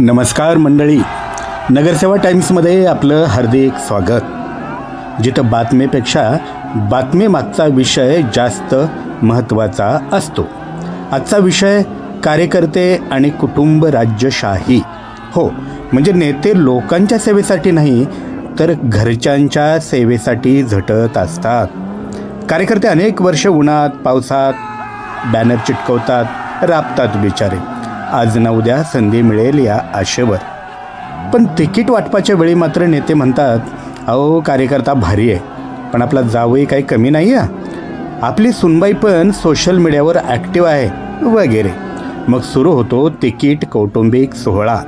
नमस्कार मंडळी. नगरसेवा टाईम्समध्ये आपलं हार्दिक स्वागत. जिथं बातमीपेक्षा बातमीमागचा विषय जास्त महत्त्वाचा असतो. आजचा विषय कार्यकर्ते आणि कुटुंब राज्यशाही. हो म्हणजे नेते लोकांच्या सेवेसाठी नाही तर घरच्यांच्या सेवेसाठी झटत असतात. कार्यकर्ते अनेक वर्ष उन्हात पावसात बॅनर चिटकवतात राबतात बिचारे. आज ना उद्या संधी मिळेल या आशेवर. पण तिकीट वाटपाच्या वेळी मात्र नेते म्हणतात अहो कार्यकर्ता भारी आहे पण आपला जावई काही कमी नाही आहे आपली सुनबाई पण सोशल मीडियावर ॲक्टिव्ह आहे वगैरे. मग सुरू होतो तिकीट कौटुंबिक सोहळा.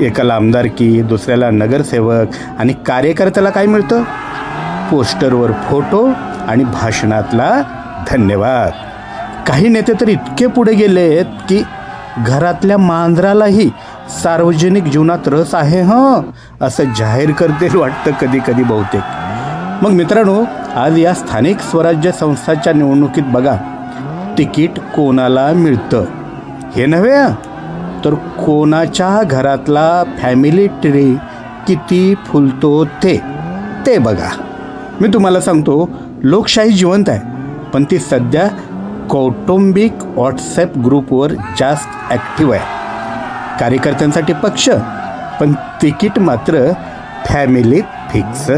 एकाला आमदारकी दुसऱ्याला नगरसेवक आणि कार्यकर्त्याला काय मिळतं? पोस्टरवर फोटो आणि भाषणातला धन्यवाद. काही नेते तर इतके पुढे गेलेत की घरातल्या मांजरालाही सार्वजनिक जीवनात रस आहे हं? असं जाहीर करते वाटतं कधी कधी बहुतेक. मग मित्रांनो आज या स्थानिक स्वराज्य संस्थाच्या निवडणुकीत बघा. तिकीट कोणाला मिळतं? हे नव्हे तर कोणाच्या घरातला फॅमिली ट्री किती फुलतो ते ते बघा. मी तुम्हाला सांगतो लोकशाही जिवंत आहे. पण ती सध्या कौटुंबिक व्हॉट्सॲप ग्रुपवर जास्त ॲक्टिव्ह आहे. कार्यकर्त्यांसाठी पक्ष पण तिकीट मात्र फॅमिलीत फिक्स